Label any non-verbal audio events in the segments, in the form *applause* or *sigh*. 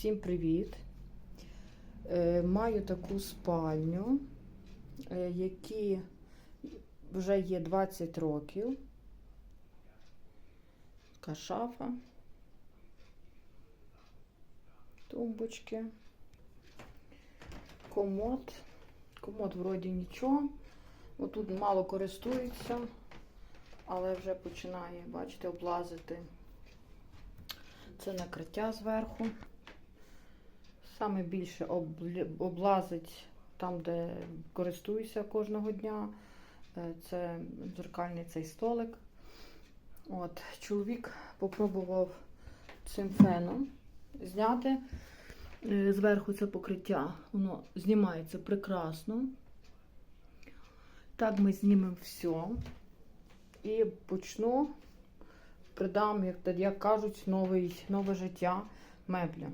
Всім привіт! Е, Маю таку спальню, е, які вже є 20 років. Така шафа, тумбочки, комод. Комод вроді нічого. Отут мало користуються, але вже починає, бачите, облазити це накриття зверху. Саме більше облазить там, де користуюся кожного дня. Е, Це дзеркальний цей столик. От, чоловік попробував цим феном зняти е, зверху це покриття. Воно знімається прекрасно. Так ми знімемо все. І почну придам, як, як кажуть, новий, нове життя меблям.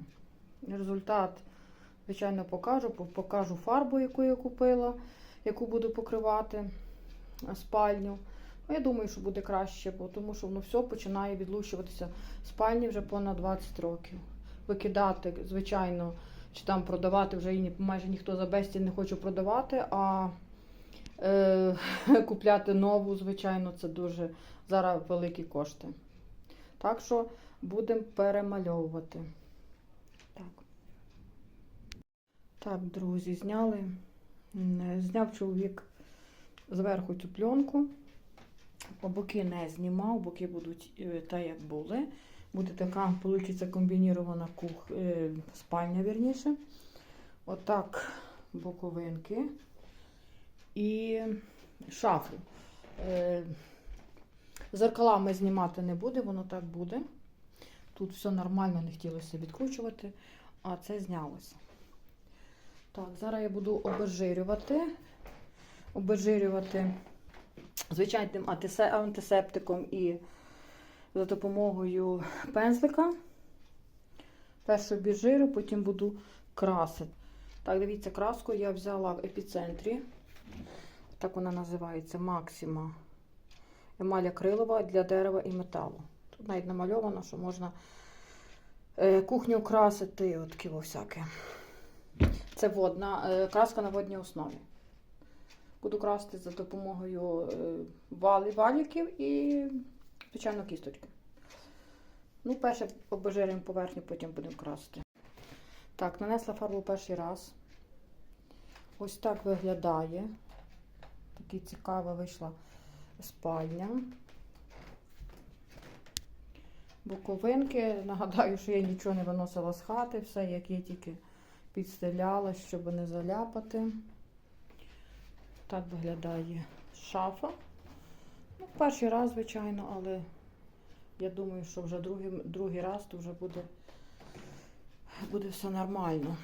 Результат, звичайно, покажу. Покажу фарбу, яку я купила, яку буду покривати спальню. Ну, я думаю, що буде краще, бо тому що воно все починає відлущуватися. Спальні вже понад 20 років. Викидати, звичайно, чи там продавати вже ні- майже ніхто за безцінь не хоче продавати, а е, *laughs* купляти нову, звичайно, це дуже зараз великі кошти. Так що будемо перемальовувати. Так. Так, друзі, зняли. Зняв чоловік зверху цю пленку. По боки не знімав, боки будуть е, та як були. Буде така, вийде комбінірована кух... е, спальня, вірніше. Отак боковинки і шафу. Е, Зеркала ми знімати не буде, воно так буде. Тут все нормально, не хотілося відкручувати, а це знялося. Так, зараз я буду обезжирювати. Обезжирювати звичайним антисептиком і за допомогою пензлика. Перше обезжирю, потім буду красити. Так, дивіться, краску я взяла в епіцентрі. Так вона називається Максима. Емаль акрилова для дерева і металу. Тут навіть намальовано, що можна е, кухню красити, от таке всяке. Це водна, е, краска на водній основі. Буду красити за допомогою е, вали, валіків і, звичайно, кісточки. Ну, перше обезжирюємо поверхню, потім будемо красити. Так, нанесла фарбу перший раз. Ось так виглядає. Такий цікава вийшла спальня. Боковинки. Нагадаю, що я нічого не виносила з хати, все, як я тільки підстеляла, щоб не заляпати. Так виглядає шафа. Ну, перший раз, звичайно, але я думаю, що вже другий, другий раз то вже буде, буде все нормально.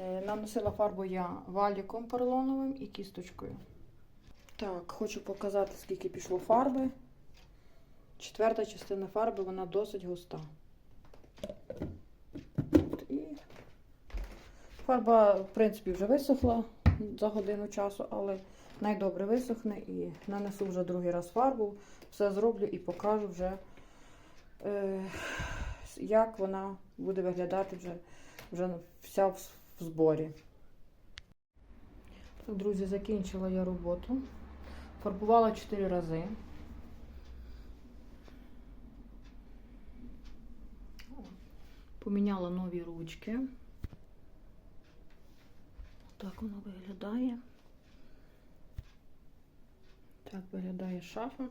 Е, Наносила фарбу я валіком поролоновим і кісточкою. Так, хочу показати, скільки пішло фарби. Четверта частина фарби, вона досить густа. Фарба, в принципі, вже висохла за годину часу, але найдобре висохне і нанесу вже другий раз фарбу, все зроблю і покажу вже, е, як вона буде виглядати вже, вже вся в, в зборі. Так, друзі, закінчила я роботу. Фарбувала 4 рази. Поміняла нові ручки. Так воно виглядає. Так виглядає шафа.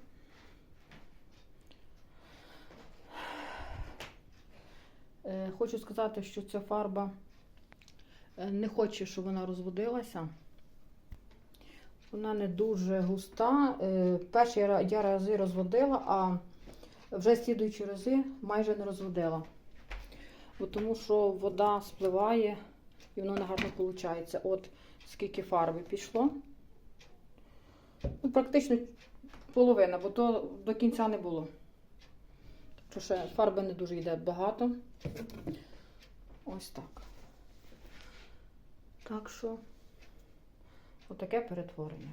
Е, Хочу сказати, що ця фарба е, не хоче, щоб вона розводилася. Вона не дуже густа. Е, Перші я рази розводила, а вже слідуючі рази майже не розводила. Тому що вода спливає і воно гарно виходить. От скільки фарби пішло. Ну, практично половина, бо то до кінця не було. Що ще фарби не дуже йде багато. Ось так. Так що, отаке перетворення.